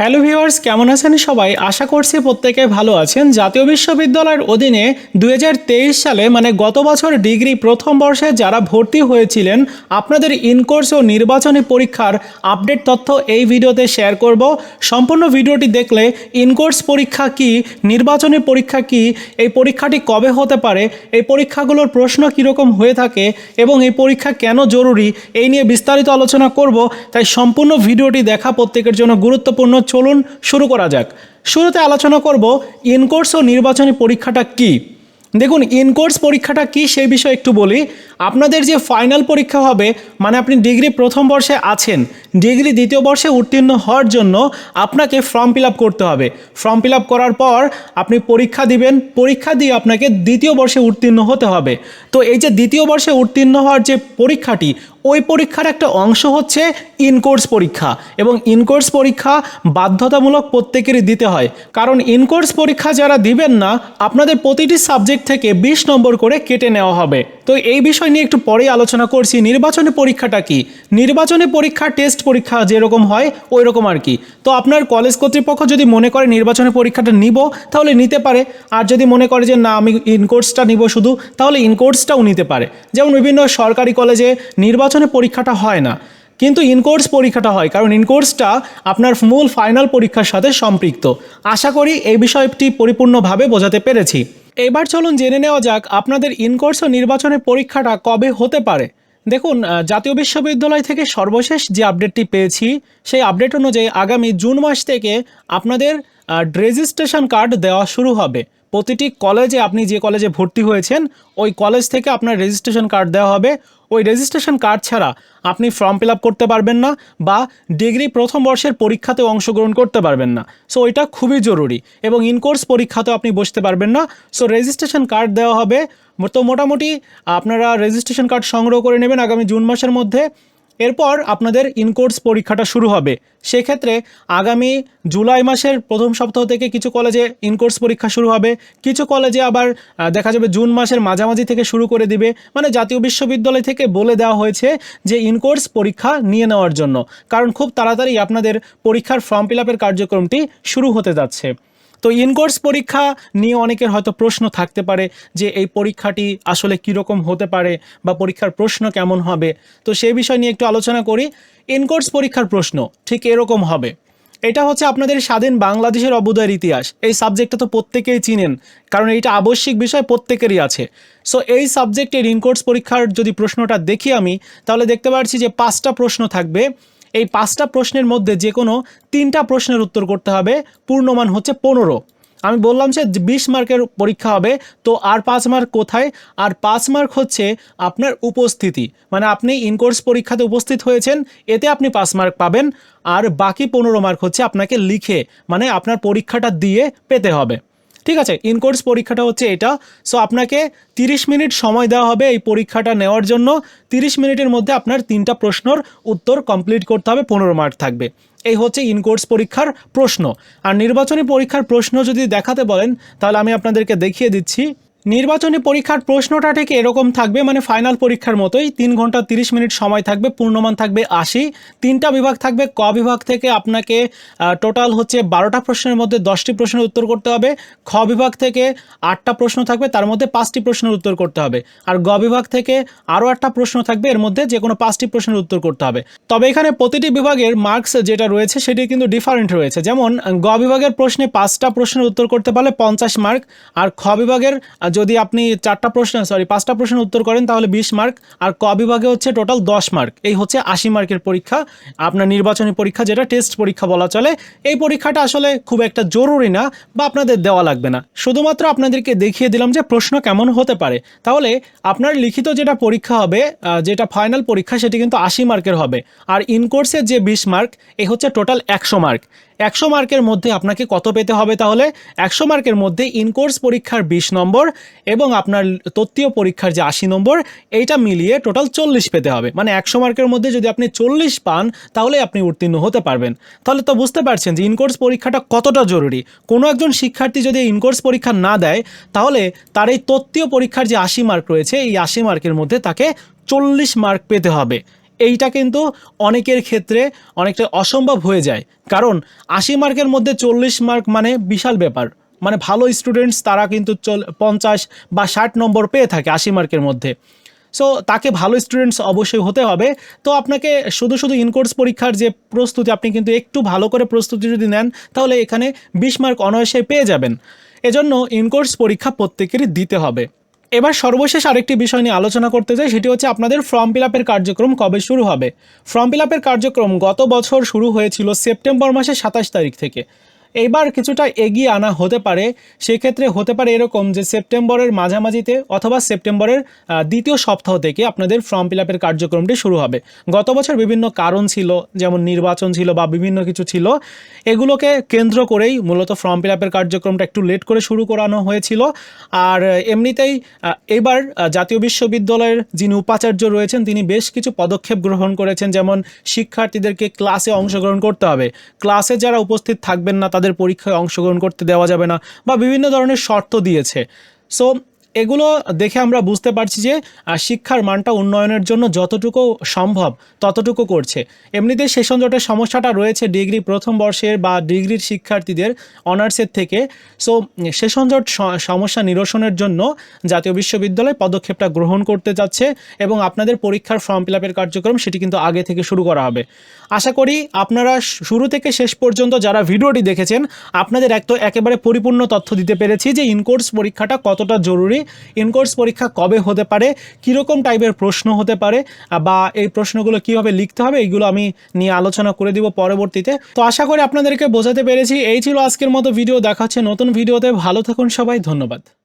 Hello viewers, কেমন আছেন সবাই? আশা করছি প্রত্যেকে ভালো আছেন। জাতীয় বিশ্ববিদ্যালয়ের অধীনে দু হাজার তেইশ সালে মানে গত বছর ডিগ্রি প্রথম বর্ষে যারা ভর্তি হয়েছিলেন, আপনাদের ইনকোর্স ও নির্বাচনী পরীক্ষার আপডেট তথ্য এই ভিডিওতে শেয়ার করব। সম্পূর্ণ ভিডিওটি দেখলে ইনকোর্স পরীক্ষা কি, নির্বাচনী পরীক্ষা কি, এই পরীক্ষাটি কবে হতে পারে, এই পরীক্ষাগুলোর প্রশ্ন কীরকম হয়ে থাকে এবং এই পরীক্ষা কেন জরুরি, এই নিয়ে বিস্তারিত আলোচনা করব। তাই সম্পূর্ণ ভিডিওটি দেখা প্রত্যেকের জন্য গুরুত্বপূর্ণ। চলুন শুরু করা যাক। শুরুতে আলোচনা করব ইনকোর্স ও নির্বাচনী পরীক্ষাটা কি? দেখুন ইনকোর্স পরীক্ষাটা কি সেই বিষয়ে একটু বলি। আপনাদের যে ফাইনাল পরীক্ষা হবে মানে আপনি ডিগ্রি প্রথম বর্ষে আছেন ডিগ্রি দ্বিতীয় বর্ষে উত্তীর্ণ হওয়ার জন্য আপনাকে ফর্ম ফিল করতে হবে। ফর্ম ফিল করার পর আপনি পরীক্ষা দিবেন, পরীক্ষা দিয়ে আপনাকে দ্বিতীয় বর্ষে উত্তীর্ণ হতে হবে। তো এই যে দ্বিতীয় বর্ষে উত্তীর্ণ হওয়ার যে পরীক্ষাটি, ওই পরীক্ষার একটা অংশ হচ্ছে ইনকোর্স পরীক্ষা। এবং ইনকোর্স পরীক্ষা বাধ্যতামূলক প্রত্যেকেরই দিতে হয়। কারণ ইনকোর্স পরীক্ষা যারা দিবেন না, আপনাদের প্রতিটি সাবজেক্ট থেকে বিশ নম্বর করে কেটে নেওয়া হবে। তো এই বিষয় নিয়ে একটু পরেই আলোচনা করছি। নির্বাচনী পরীক্ষাটা কি? নির্বাচনী পরীক্ষা, টেস্ট পরীক্ষা যেরকম হয় ওই রকম আর কি। তো আপনার কলেজ কর্তৃপক্ষ যদি মনে করে নির্বাচনী পরীক্ষাটা নিব, তাহলে নিতে পারে। আর যদি মনে করে যে না, আমি ইনকোর্সটা নিব শুধু, তাহলে ইনকোর্সটাও নিতে পারে। যেমন বিভিন্ন সরকারি কলেজে নির্বাচনী পরীক্ষাটা হয় না। কিন্তু ইনকোর্স পরীক্ষাটা হয়, কারণ ইনকোর্সটা আপনার মূল ফাইনাল পরীক্ষার সাথে সম্পৃক্ত। আশা করি এই বিষয়টি পরিপূর্ণভাবে বোঝাতে পেরেছি। এবার চলুন জেনে নেওয়া যাক আপনাদের ইনকোর্স ও নির্বাচনের পরীক্ষাটা কবে হতে পারে। দেখুন জাতীয় বিশ্ববিদ্যালয় থেকে সর্বশেষ যে আপডেটটি পেয়েছি, সেই আপডেট অনুযায়ী আগামী জুন মাস থেকে আপনাদের রেজিস্ট্রেশন কার্ড দেওয়া শুরু হবে। প্রতিটি কলেজে আপনি যে কলেজে ভর্তি হয়েছেন, ওই কলেজ থেকে আপনার রেজিস্ট্রেশন কার্ড দেওয়া হবে। ওই রেজিস্ট্রেশন কার্ড ছাড়া আপনি ফর্ম ফিল আপ করতে পারবেন না বা ডিগ্রি প্রথম বর্ষের পরীক্ষাতে অংশগ্রহণ করতে পারবেন না। সো এটা খুবই জরুরি এবং ইনকোর্স পরীক্ষাতেও আপনি বসতে পারবেন না। সো রেজিস্ট্রেশন কার্ড দেওয়া হবে। তো মোটামুটি আপনারা রেজিস্ট্রেশন কার্ড সংগ্রহ করে নেবেন আগামী জুন মাসের মধ্যে। এরপর আপনাদের ইনকোর্স পরীক্ষাটা শুরু হবে। সেক্ষেত্রে আগামী জুলাই মাসের প্রথম সপ্তাহ থেকে কিছু কলেজে ইনকোর্স পরীক্ষা শুরু হবে। কিছু কলেজে আবার দেখা যাবে জুন মাসের মাঝামাঝি থেকে শুরু করে দিবে। মানে জাতীয় বিশ্ববিদ্যালয় থেকে বলে দেওয়া হয়েছে যে ইনকোর্স পরীক্ষা নিয়ে নেওয়ার জন্য। কারণ খুব তাড়াতাড়ি আপনাদের পরীক্ষার ফর্ম ফিল কার্যক্রমটি শুরু হতে যাচ্ছে। তো ইনকোর্স পরীক্ষা নিয়ে অনেকের হয়তো প্রশ্ন থাকতে পারে যে এই পরীক্ষাটি আসলে কীরকম হতে পারে বা পরীক্ষার প্রশ্ন কেমন হবে। তো সেই বিষয় নিয়ে একটু আলোচনা করি। ইনকোর্স পরীক্ষার প্রশ্ন, ঠিক এরকম হবে। এটা হচ্ছে আপনাদের স্বাধীন বাংলাদেশের অবুদয়ের ইতিহাস। এই সাবজেক্টটা তো প্রত্যেকেই চিনেন, কারণ এইটা আবশ্যিক বিষয় প্রত্যেকেরই আছে। সো এই সাবজেক্টের ইনকোর্স পরীক্ষার যদি প্রশ্নটা দেখি আমি, তাহলে দেখতে পাচ্ছি যে পাঁচটা প্রশ্ন থাকবে। এই পাঁচটা প্রশ্নের মধ্যে যে কোনো তিনটা প্রশ্নের উত্তর করতে হবে, পূর্ণমান হচ্ছে পনেরো। আমি বললাম যে বিশ মার্কের পরীক্ষা হবে, তো আর পাঁচ মার্ক কোথায়? আর পাঁচ মার্ক হচ্ছে আপনার উপস্থিতি মানে আপনি ইনকোর্স পরীক্ষাতে উপস্থিত হয়েছেন, এতে আপনি পাঁচ মার্ক পাবেন, আর বাকি পনেরো মার্ক হচ্ছে আপনাকে লিখে মানে আপনার পরীক্ষাটা দিয়ে পেতে হবে। ঠিক আছে ইনকোর্স পরীক্ষাটা হচ্ছে এটা। সো আপনাকে 30 মিনিট সময় দেওয়া হবে এই পরীক্ষাটা নেওয়ার জন্য। 30 মিনিটের মধ্যে আপনার তিনটা প্রশ্নর উত্তর কমপ্লিট করতে হবে, পনেরো মার্ক থাকবে। এই হচ্ছে ইনকোর্স পরীক্ষার প্রশ্ন। আর নির্বাচনী পরীক্ষার প্রশ্ন যদি দেখাতে বলেন, তাহলে আমি আপনাদেরকে দেখিয়ে দিচ্ছি। নির্বাচনী পরীক্ষার প্রশ্নটা ঠিক এরকম থাকবে মানে ফাইনাল পরীক্ষার মতোই, তিন ঘণ্টা তিরিশ মিনিট সময় থাকবে, পূর্ণমান থাকবে আশি, তিনটা বিভাগ থাকবে, ক বিভাগ থেকে আপনাকে টোটাল হচ্ছে বারোটা প্রশ্নের মধ্যে দশটি প্রশ্নের উত্তর করতে হবে, খ বিভাগ থেকে আটটা প্রশ্ন থাকবে, তার মধ্যে পাঁচটি প্রশ্নের উত্তর করতে হবে, আর গ বিভাগ থেকে আরও একটা প্রশ্ন থাকবে, এর মধ্যে যে কোনো পাঁচটি প্রশ্নের উত্তর করতে হবে। তবে এখানে প্রতিটি বিভাগের মার্কস যেটা রয়েছে, সেটি কিন্তু ডিফারেন্ট রয়েছে, যেমন, গ বিভাগের প্রশ্নে পাঁচটা প্রশ্নের উত্তর করতে পারলে পঞ্চাশ মার্ক আর খ বিভাগের যদি আপনি চারটা প্রশ্ন সরি পাঁচটা প্রশ্নের উত্তর করেন, তাহলে বিশ মার্ক। আর ক বিভাগে হচ্ছে টোটাল দশ মার্ক। এই হচ্ছে আশি মার্কের পরীক্ষা। আপনার নির্বাচনী পরীক্ষা, যেটা টেস্ট পরীক্ষা বলা চলে, এই পরীক্ষাটা আসলে খুব একটা জরুরি না বা আপনাদের দেওয়া লাগবে না। শুধুমাত্র আপনাদেরকে দেখিয়ে দিলাম যে প্রশ্ন কেমন হতে পারে। তাহলে আপনার লিখিত যেটা পরীক্ষা হবে যেটা ফাইনাল পরীক্ষা, সেটি কিন্তু আশি মার্কের হবে। আর ইনকোর্সের যে বিশ মার্ক এ হচ্ছে টোটাল একশো মার্ক। একশো মার্কের মধ্যে আপনাকে কত পেতে হবে তাহলে? একশো মার্কের মধ্যে ইনকোর্স পরীক্ষার বিশ নম্বর এবং আপনার তত্ত্বীয় পরীক্ষার যে আশি নম্বর, এইটা মিলিয়ে টোটাল চল্লিশ পেতে হবে। মানে একশো মার্কের মধ্যে যদি আপনি চল্লিশ পান, তাহলে আপনি উত্তীর্ণ হতে পারবেন। তাহলে তো বুঝতে পারছেন যে ইনকোর্স পরীক্ষাটা কতটা জরুরি। কোনো একজন শিক্ষার্থী যদি ইনকোর্স পরীক্ষা না দেয়, তাহলে তার এই তত্ত্বীয় পরীক্ষার যে আশি মার্ক রয়েছে, এই আশি মার্কের মধ্যে তাকে চল্লিশ মার্ক পেতে হবে। এইটা কিন্তু অনেকের ক্ষেত্রে অনেকটা অসম্ভব হয়ে যায়। কারণ আশি মার্কের মধ্যে চল্লিশ মার্ক মানে বিশাল ব্যাপার। মানে ভালো স্টুডেন্টস তারা কিন্তু চল পঞ্চাশ বা ষাট নম্বর পেয়ে থাকে আশি মার্কের মধ্যে। সো তাকে ভালো স্টুডেন্টস অবশ্যই হতে হবে। তো আপনাকে শুধু শুধু ইনকোর্স পরীক্ষার যে প্রস্তুতি, আপনি কিন্তু একটু ভালো করে প্রস্তুতি যদি নেন, তাহলে এখানে বিশ মার্ক অনায়াসে পেয়ে যাবেন। এজন্য ইনকোর্স পরীক্ষা প্রত্যেকেরই দিতে হবে। এবার সর্বশেষ আরেকটি বিষয় নিয়ে আলোচনা করতে চাই সেটি হচ্ছে আপনাদের ফর্ম ফিল আপের কার্যক্রম কবে শুরু হবে? ফর্ম ফিল আপের কার্যক্রম গত বছর শুরু হয়েছিল সেপ্টেম্বর মাসের সাতাশ তারিখ থেকে। এইবার কিছুটা এগিয়ে আনা হতে পারে, সেক্ষেত্রে হতে পারে এরকম যে সেপ্টেম্বরের মাঝামাঝিতে অথবা সেপ্টেম্বরের দ্বিতীয় সপ্তাহ থেকে আপনাদের ফর্ম ফিল আপের কার্যক্রমটি শুরু হবে। গত বছর বিভিন্ন কারণ ছিল, যেমন নির্বাচন ছিল বা বিভিন্ন কিছু ছিল, এগুলোকে কেন্দ্র করেই মূলত ফর্ম ফিল আপের কার্যক্রমটা একটু লেট করে শুরু করানো হয়েছিল। আর, এমনিতেই এবার জাতীয় বিশ্ববিদ্যালয়ের যিনি উপাচার্য রয়েছেন, তিনি বেশ কিছু পদক্ষেপ গ্রহণ করেছেন, যেমন শিক্ষার্থীদেরকে ক্লাসে অংশগ্রহণ করতে হবে। ক্লাসে যারা উপস্থিত থাকবেন না তাদের পরীক্ষায় অংশগ্রহণ করতে দেওয়া যাবে না বা বিভিন্ন ধরনের শর্ত দিয়েছে। সো এগুলো দেখে আমরা বুঝতে পারছি যে শিক্ষার মানটা উন্নয়নের জন্য যতটুকু সম্ভব ততটুকু করছে। এমনিতে সেশন জটের সমস্যাটা রয়েছে ডিগ্রি প্রথম বর্ষের বা ডিগ্রির শিক্ষার্থীদের অনার্সের থেকে। সো সেশন জট সমস্যা নিরসনের জন্য জাতীয় বিশ্ববিদ্যালয় পদক্ষেপটা গ্রহণ করতে যাচ্ছে এবং আপনাদের পরীক্ষার ফর্ম ফিল আপের কার্যক্রম সেটি কিন্তু আগে থেকে শুরু করা হবে। আশা করি আপনারা শুরু থেকে শেষ পর্যন্ত যারা ভিডিওটি দেখেছেন, আপনাদের এক তো একেবারে পরিপূর্ণ তথ্য দিতে পেরেছি যে ইনকোর্স পরীক্ষাটা কতটা জরুরি ইনকোর্স পরীক্ষা কবে হতে পারে? কীরকম টাইপের প্রশ্ন হতে পারে? বা এই প্রশ্নগুলো কীভাবে লিখতে হবে? এইগুলো আমি নিয়ে আলোচনা করে দিব পরবর্তীতে। তো আশা করি আপনাদেরকে বোঝাতে পেরেছি। এই ছিল আজকের মতো ভিডিও। দেখা হচ্ছে নতুন ভিডিওতে। ভালো থাকুন সবাই। ধন্যবাদ।